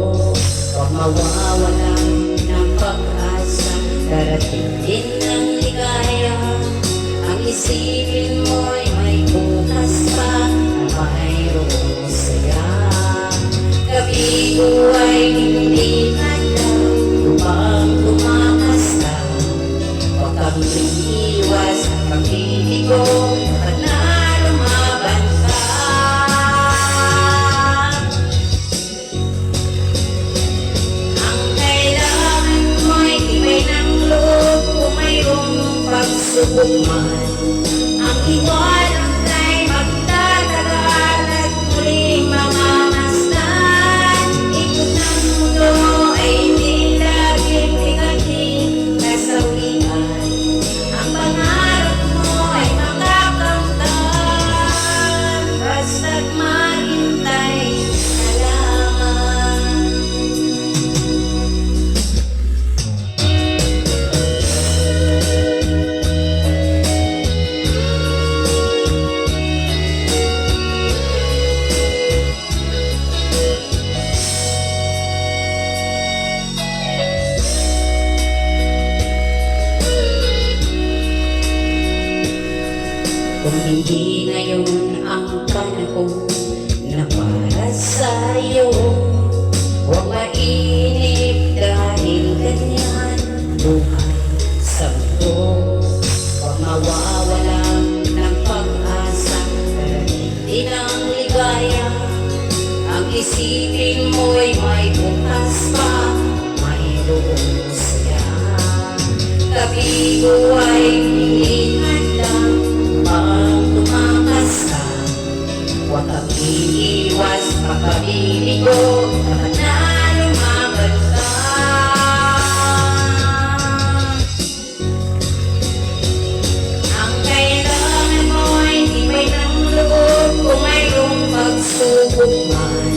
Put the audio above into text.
Huwag mawawalan ng pag-asa Darating din ang ligaya Ang isipin mo'y may bukas pa Na mayroong saya Gabi ko ay hindi na lang Upang tumakas na Huwag kang iiwas ang pag-ibig ko man Ang iwanan ay Kung hindi ngayon ang panahon na para sa'yo. Huwag mainip dahil ganyan. Buhay sa mundo. Huwag mawawala ng pag-asa Hindi ng ligaya. Ang isipin mo'y may bukas pa Mayroong saya Tabi ko ay Pagkakiiwas, pagkabibigo, panalo mga Ang kailangan mo ay di may ng loob kung mayroong pagsubok man.